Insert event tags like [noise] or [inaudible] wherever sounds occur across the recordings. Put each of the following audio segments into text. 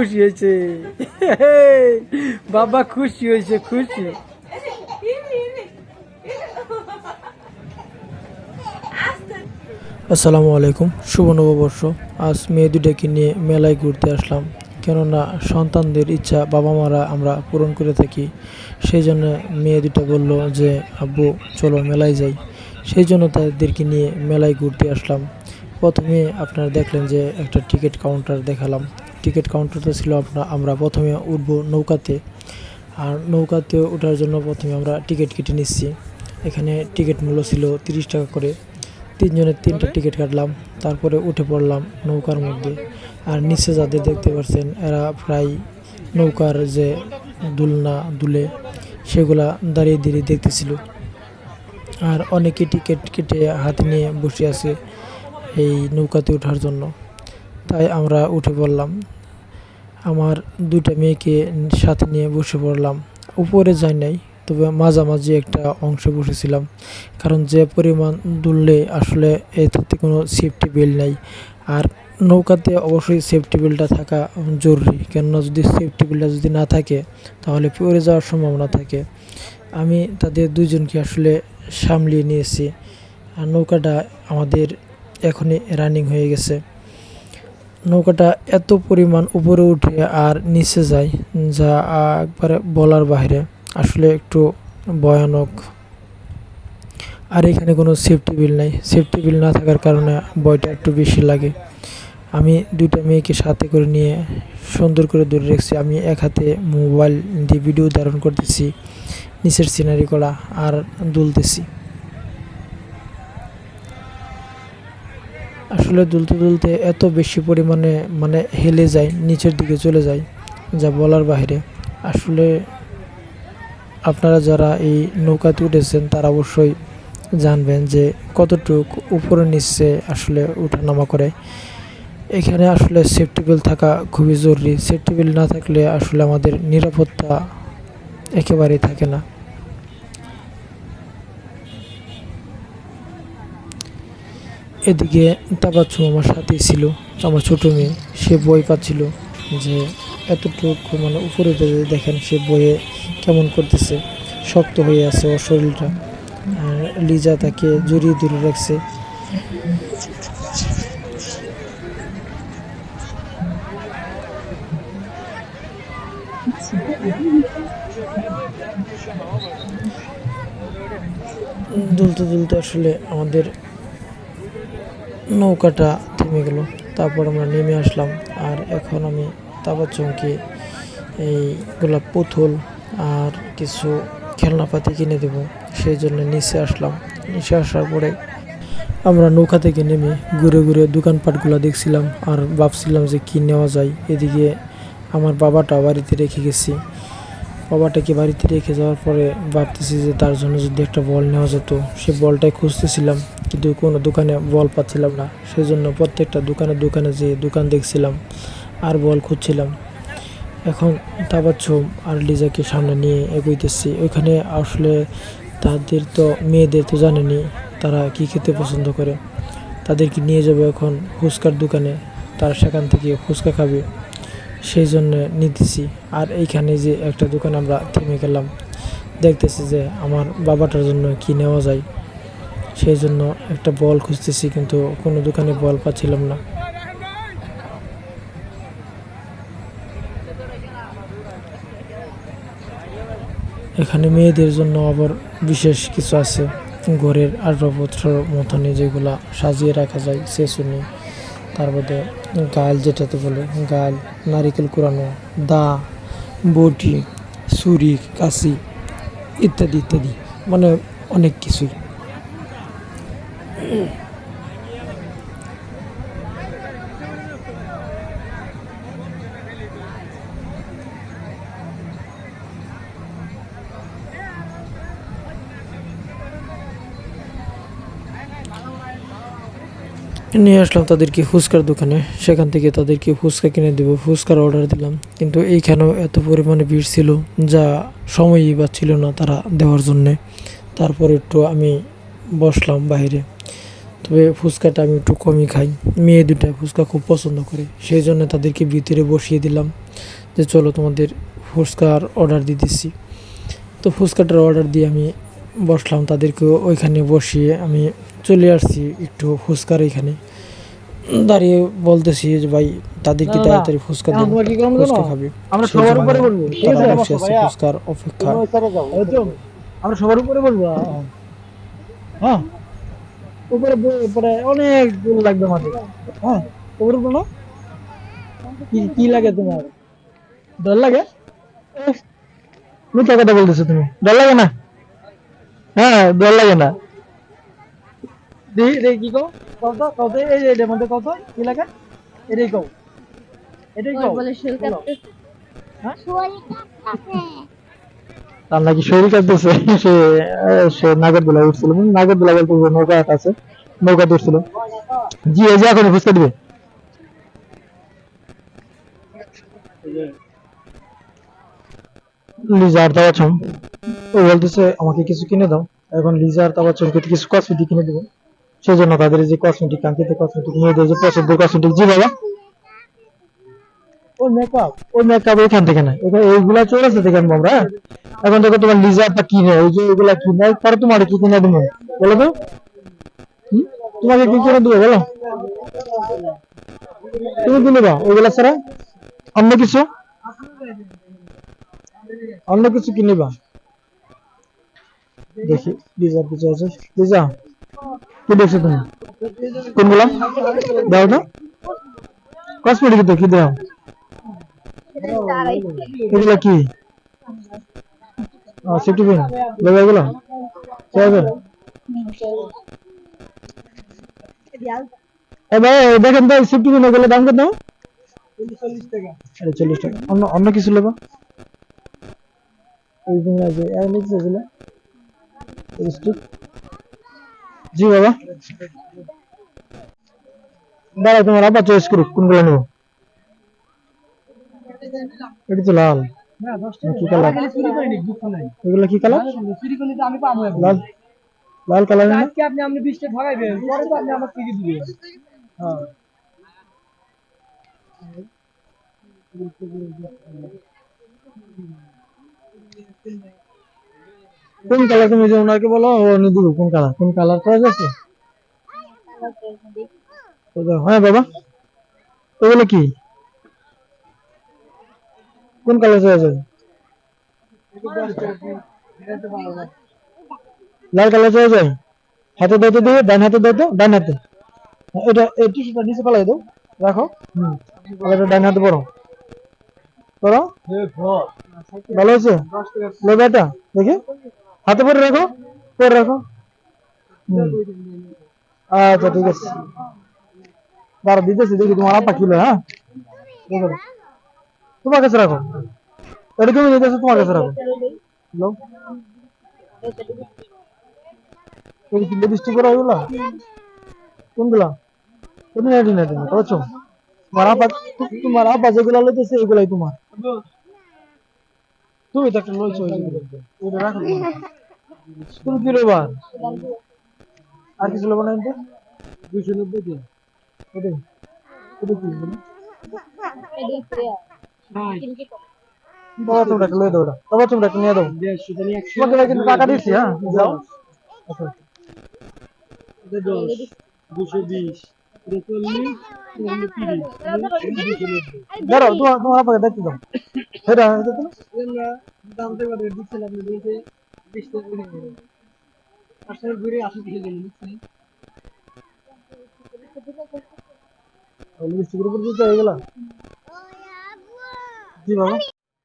খুশি হয়েছে। বাবা খুশি হয়েছে, খুশি। আসসালামু আলাইকুম, শুভ নববর্ষ। আজ মেয়ে দুটাকে নিয়ে মেলায় ঘুরতে আসলাম। কেননা সন্তানদের ইচ্ছা বাবা মারা আমরা পূরণ করে থাকি। সেই জন্য মেয়ে দুটা বলল যে, আব্বু, চলো মেলায় যাই। সেই জন্য তাদেরকে নিয়ে মেলায় ঘুরতে আসলাম। প্রথমে আপনারা দেখলেন যে একটা টিকিট কাউন্টার দেখালাম। টিকিট কাউন্টারটা ছিল আপনার আমরা প্রথমে উঠবো নৌকাতে। আর নৌকাতে ওঠার জন্য প্রথমে আমরা টিকিট কেটে নিচ্ছি। এখানে টিকিট মূল্য ছিল তিরিশ টাকা করে। তিনজনের তিনটা টিকিট কাটলাম তারপরে উঠে পড়লাম নৌকার মধ্যে। আর নিচে যাদের দেখতে পাচ্ছেন এরা প্রায় নৌকার যে দুলনা দুলে সেগুলা দাঁড়িয়ে দাঁড়িয়ে দেখতেছিল। আর অনেকে টিকিট কেটে হাতে নিয়ে বসে আছে এই নৌকাতে ওঠার জন্য। তাই আমরা উঠে পড়লাম। আমার দুইটা মেয়েকে সাথে নিয়ে বসে পড়লাম। উপরে যাই নাই, তবে মাঝামাঝি একটা অংশে বসেছিলাম। কারণ যে পরিমাণ দুললে আসলে এটাতে কোনো সেফটি বেল্ট নাই। আর নৌকাতে অবশ্যই সেফটি বেল্টটা থাকা জরুরি। কেননা যদি সেফটি বেল্টটা যদি না থাকে, তাহলে পড়ে যাওয়ার সম্ভাবনা থাকে। আমি তাদের দুজনকে আসলে সামলিয়ে নিয়েছি। আর নৌকাটা আমাদের এখনই রানিং হয়ে গেছে। নৌকাটা এত পরিমাণ উপরে উঠে আর নিচে যায়, যা একবারে বলার বাইরে আসলে একটু ভয়ানক। আর এখানে কোনো সেফটি বিল নাই। সেফটি বিল না থাকার কারণে ভয়টা একটু বেশি লাগে। আমি দুইটা মেয়েকে সাথে করে নিয়ে সুন্দর করে ধরে রেখেছি। আমি এক হাতে মোবাইল দিয়ে ভিডিও ধারণ করতেছি, নিচের সিনারি করা আর দুলতেছি। আসলে দুলতে দুলতে এত বেশি পরিমাণে মানে হেলে যায়, নিচের দিকে চলে যায়, যা বলার বাইরে আসলে আপনারা যারা এই নৌকাতে উঠেছেন, তারা অবশ্যই জানবেন যে কতটুক উপরে নিচে আসলে ওঠানামা করে। এখানে আসলে সেফটি বেল্ট থাকা খুবই জরুরি। সেফটি বেল্ট না থাকলে আসলে আমাদের নিরাপত্তা একেবারেই থাকে না। এদিকে তাবাচ্ছু আমার সাথেই ছিল, আমার ছোটো মেয়ে। সে বই পাচ্ছিল যে এতটুকু মানে উপরে যদি দেখেন সে বইয়ে কেমন করতেছে, শক্ত হয়ে আছে ওর শরীরটা। আর লিজা তাকে জড়িয়ে ধরে রাখছে। দুলতে দুলতে আসলে আমাদের নৌকাটা থেমে গেল। তারপর আমরা নেমে আসলাম আর এখন আমি তারপর চমকে গোলাপ পুতুল আর কিছু খেলনাপাতি কিনে দেব। সেই জন্য নিচে আসলাম। নিচে আসার পরে আমরা নৌকা থেকে নেমে ঘুরে ঘুরে দোকানপাটগুলো দেখছিলাম আর ভাবছিলাম যে কী নেওয়া যায়। এদিকে আমার বাবাটা বাড়িতে রেখে গেছি। বাবাটাকে বাড়িতে রেখে যাওয়ার পরে ভাবতেছি যে তার জন্য যদি একটা বল নেওয়া যেত, সে বলটাই খুঁজতেছিলাম। কিন্তু কোনো দোকানে বল পাচ্ছিলাম না। সেই জন্য প্রত্যেকটা দোকানে দোকানে যেয়ে দোকান দেখছিলাম আর বল খুঁজছিলাম। এখন তাবাচ্ছম আর লিজাকে সামনে নিয়ে এগোইতেছি। ওইখানে আসলে তাদের তো মেয়েদের তো জানেনি তারা কি খেতে পছন্দ করে। তাদেরকে নিয়ে যাবে এখন ফুচকার দোকানে। তারা সেখান থেকে ফুচকা খাবে। সেই জন্য নিতেছি। আর এইখানে যে একটা দোকান আমরা থেমে গেলাম। দেখতেছি যে আমার বাবাটার জন্য কি নেওয়া যায়। সেই জন্য একটা বল খুঁজতেছি, কিন্তু কোনো দোকানে বল পাচ্ছিলাম না। এখানে মেয়েদের জন্য আবার বিশেষ কিছু আছে। ঘরের আসবাবপত্র মতনই যেগুলা সাজিয়ে রাখা যায় সেসুনি তার মধ্যে গাল যেটাতে বলে, গাল, নারিকেল কুড়ানো, দা, বটি, ছুরি, কাশি, ইত্যাদি ইত্যাদি মানে অনেক কিছুই। নিয়ে আসলাম তাদেরকে ফুচকার দোকানে। সেখান থেকে তাদেরকে ফুচকা কিনে দেবো, ফুচকার অর্ডার দিলাম। কিন্তু এইখানেও এত পরিমাণে ভিড় ছিল যা সময়ই পাচ্ছিল না তারা দেওয়ার জন্যে। তারপর একটু আমি বসলাম বাইরে। তবে ফুচকাটা আমি একটু কমই খাই। মেয়ে দুটা ফুচকা খুব পছন্দ করে সেই জন্য তাদেরকে ভিতরে বসিয়ে দিলাম যে চলো তোমাদের ফুচকার অর্ডার দিয়ে দিচ্ছি তো ফুচকাটার অর্ডার দিয়ে আমি বসলাম তাদেরকে ওইখানে বসিয়ে আমি চলে আসছি একটু ফুচকার এখানে দাঁড়িয়ে বলতেছি যে ভাই তাদেরকে তাড়াতাড়ি ফুচকা দিন ফুচকা খাবে। আমরা সবার উপরে বলব তারা বসে আছে ফুচকার অপেক্ষা। আমরা সবার উপরে বলব? হ্যাঁ। উপরে উপরে অনেক দূর লাগবে আমাদের। হ্যাঁ উপরে বলো। কি কি লাগে তোমার? ডর লাগে? মিথ্যা কথা বলতেছো তুমি। ডর লাগে না? হ্যাঁ ডর লাগে না। দেখি কি কও? কত কত এই যে মধ্যে কত কি লাগে? এটাই কও। এটাই কও। বলে। হ্যাঁ? তার নাকি শরীর কাঁপতেছে। সে সে নাগরদোলা উঠছিল। মানে নাগরদোলা বলতে নৌকা আছে। নৌকা উঠছিল জি, এই যে এখন ফুসকা দিবে। লিজা আর তাওয়াচম ও বলতেছে, আমাকে কিছু কিনে দাও। এখন লিজা আর তাওয়াচমকে কিছু কসমেটিক কিনে দেবো। সেই জন্য তাদের যে কসমেটিক কাঙ্ক্ষিত কসমেটিক নিয়ে দেয় যে পছন্দের কসমেটিক জি বাবা। হ্যাঁ? এখন দেখো তোমার লিজারটা কিনে ওই যে ওইগুলা কিনে কি কিনে তোমাকে কি কিনে দেবো, বলো? তুমি ছাড়া? অন্য কিছু? অন্য কিছু কি নেবা দেখি আছে? কি দেখছ তুমি? কোনগুলা দাও তো। কসমেটিক তো কি দাও? এগুলা কি? সেফটি পিন দেবে এগুলো চাইবে এ ভাই দেখেন তো সেফটি পিন এগুলো দাম কত? চল্লিশ টাকা। অন্য অন্য কিছু লিপস্টিক জি বাবা। দাঁড়া তোমার আবার চয়েস করুক কোনগুলো নেব? এটা তো লাল। কি কালার? এগুলো কি কালার? লাল লাল কালার না? আপনি আপনি বিশটা ঠকাইবেন পরে তো আপনি আমার টিকিট দিবেন। হ্যাঁ। কোন কালার তুমি যে ওনাকে বলো ও উনি কোন কালার? কোন কালার করা যাচ্ছে? হ্যাঁ বাবা। এগুলো কি? কোন কালার চাই যাবে লাল কালার চাই যায় হাতে দাও তো দিয়ে, ডান হাতে দাও ডান হাতে। এটা এই টিস্যুটা নিচে পালাই দাও, রাখো। হুম এটা ডান হাতে পড়ো। পড়ো? ভালো আছে? লোক এটা দেখি। হাতে পরে রাখো পরে রাখো। আচ্ছা ঠিক আছে। দাঁড়া দিতেছি, দেখি তোমার আপা কিলো হ্যাঁ? তোমার কাছে রাখো। এটা তুমি দিতেছো তোমার কাছে রাখো। এই কি লিপস্টিক করা ওইগুলা কোনগুলা? তুমি নেটি না বুঝছ তোমার আপা তোমার আপা যেগুলা লইতেছে এগুলাই তোমার। তুমি তো একটা লইছো ওইটা রাখো তুমি কি লইবা? আর কিছু লইবা না দুইশো নব্বই দিন ওটাই ওটা কি? বলো? বাবা তোমরা একটা লই দাও বাবা তোমরা একটা নিয়ে দাও। তোমাকে কিন্তু টাকা দিচ্ছি হ্যাঁ? যাও। আচ্ছা। দুশো বিশ এটা তিরিশ দাঁড়াও, তোমার তোমার আপাকে দেখতে দাও। সেটা দেখতে না দিচ্ছেন আপনি বলতে বিশ টাকা আসলে ঘুরে আসি থেকে গেলেন বুঝছেন লিপস্টিকের উপর দিতে হয়ে গেল। জি বাবা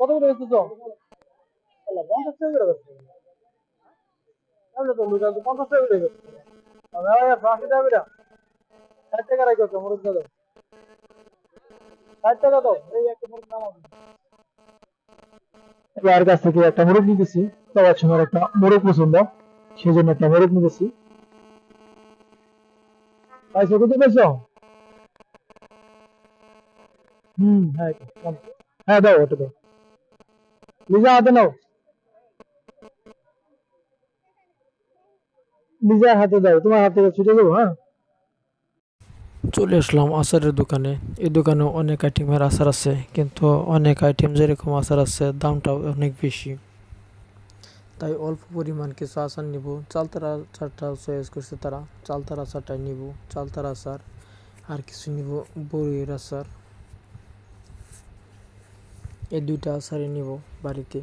কত করে বেচতেছ আল্লাহ, পঞ্চাশ টাকা করে বেচতেছ। তাহলে তো লুকা তো পঞ্চাশ টাকা করে বেচতেছ। আমি আবার একশো আশি টাকা করে। ষাট টাকা রাখো তো, মুরগ দাও। ষাট টাকা দাও, এই একটা মুরগ নামাও। এবার কাছ থেকে একটা মুরগ নিতেছি সবার সময় একটা মোরগ পছন্দ সেই জন্য একটা মোরগ নিতেছি পাইছো কত পাইছো হুম হ্যাঁ। হ্যাঁ দাও, ওটা দাও। লিজা হাতে নাও। লিজা হাতে দাও, তোমার হাতে ছুটে দেবো হ্যাঁ। চলে আসলাম আচারের দোকানে। এই দোকানে অনেক আইটেমের আচার আছে, কিন্তু অনেক আইটেম যেরকম আচার আছে, দামটাও অনেক বেশি। তাই অল্প পরিমাণ কিছু আচার নিব। চালতার আচারটা চয়েস করছে তারা। চালতার আচারটাই নিব। চালতার আচার, আর কিছু নিব বড়ির আচার। এই দুইটা আচারই নিব বাড়িতে।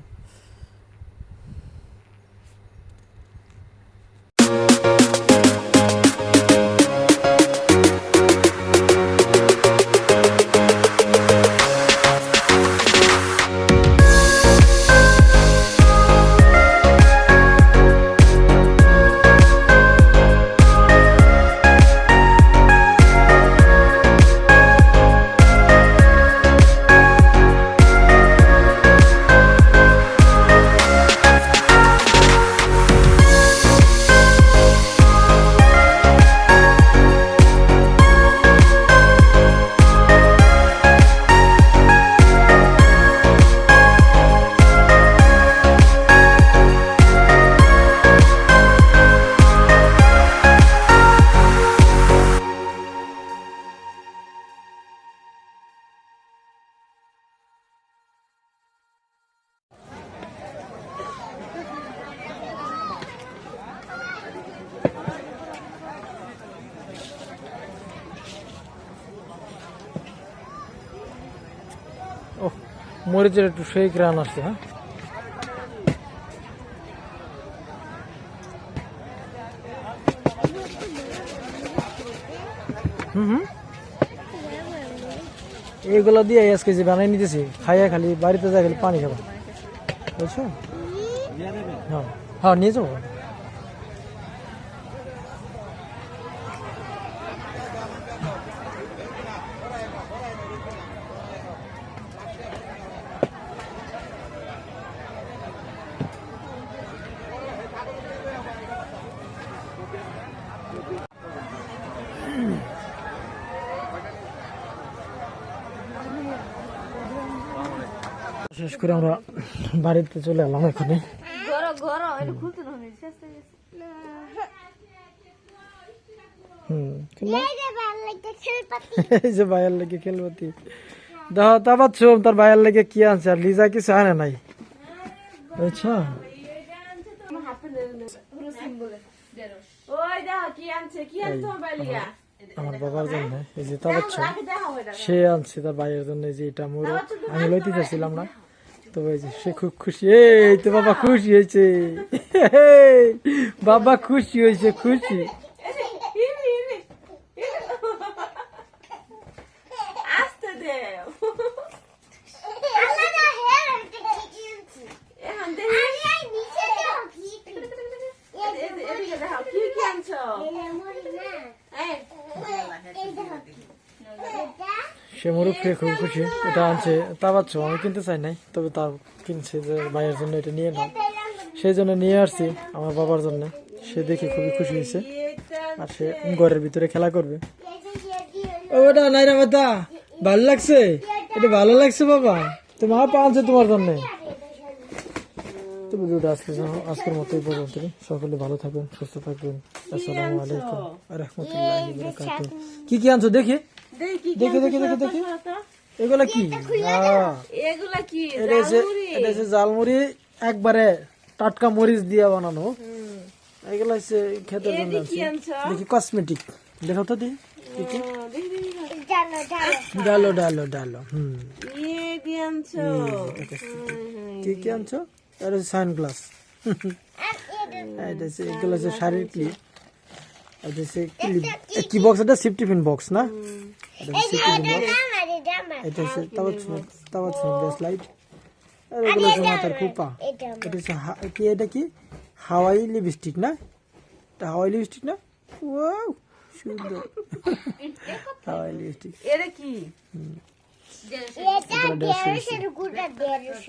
মরিচের একটু সেই গ্রান আসছে হ্যাঁ? হুম হুম। এইগুলো দিয়ে আজকে যে বানাই নিতেছি, খাইয়া খালি বাড়িতে যা খালি পানি খাব। বুঝছ? হ্যাঁ। হ্যাঁ নিয়ে যাব। করে আমরা বাড়িতে চলে এলাম এখানে। যে ভাইয়ের লেগে খেলবতি দেখো তা পাচ্ছ তার ভাইয়ের লেগে কি আনছে? আর লিজা কিছু আনে নাই। বাইলিয়া আমার বাবার জন্য এই যে তা পাচ্ছ সে আনছে তার ভাইয়ের জন্য যে এটা মোরগ। আমি লইতে চাইছিলাম না। তো সে খুব খুশি। এই তো বাবা খুশি হয়েছে। বাবা খুশি হয়েছে খুশি হিমি হিমি আস্তে দে এখন দেখি এদিকে দেখো কি কি আনছো এই সে মোরগ খেয়ে খুব খুশি। এটা আনছে, তা পাচ্ছ আমি কিনতে চাই নাই, তবে তা কিনছে যে ভাইয়ের জন্য এটা নিয়ে নাও। সেই জন্য নিয়ে আসছি আমার বাবার জন্য। সে দেখে খুবই খুশি হয়েছে, আর সে ঘরের ভিতরে খেলা করবে। ওটা নাই রে মাতা ভালো লাগছে? এটা ভালো লাগছে বাবা। তোমার পালছে তোমার জন্য। তো ভিডিওটা আজকে আজকের মতো এই পর্যন্ত। সকলে ভালো থাকবেন সুস্থ থাকবেন। আসসালামু আলাইকুম রহমতুল্লাহি বারাকাতুহু। কি কি আনছো? দেখি। দেখি দেখি দেখি দেখি এগুলা কি? এগুলা কি? এটা হচ্ছে জালমুড়ি একবারে টাটকা মরিচ দিয়ে বানানো। এগুলো হচ্ছে খেতের জন্য দেখি কসমেটিক দেখো তো দেখি ডালো ডালো। ডালো হুম। আনছো। কি কি আনছো? এটা হচ্ছে সানগ্লাস। এটা হচ্ছে এগুলো হচ্ছে শাড়ির ক্লিপ। এটা হচ্ছে ক্লিপ। কি বক্স এটা সিফটি পিন বক্স না? এটা হচ্ছে সিফটি পিন বক্স এটা হচ্ছে তাওয়াত তাওয়াত গ্যাস লাইট আর এগুলো হচ্ছে মাথার কুপা এটা হচ্ছে কি এটা কি? হাওয়াই লিপস্টিক না? এটা হাওয়াই লিপস্টিক না? ওয়াও সুন্দর। [laughs] হাওয়াই লিপস্টিক এটা কি? এগুলো ড্রেস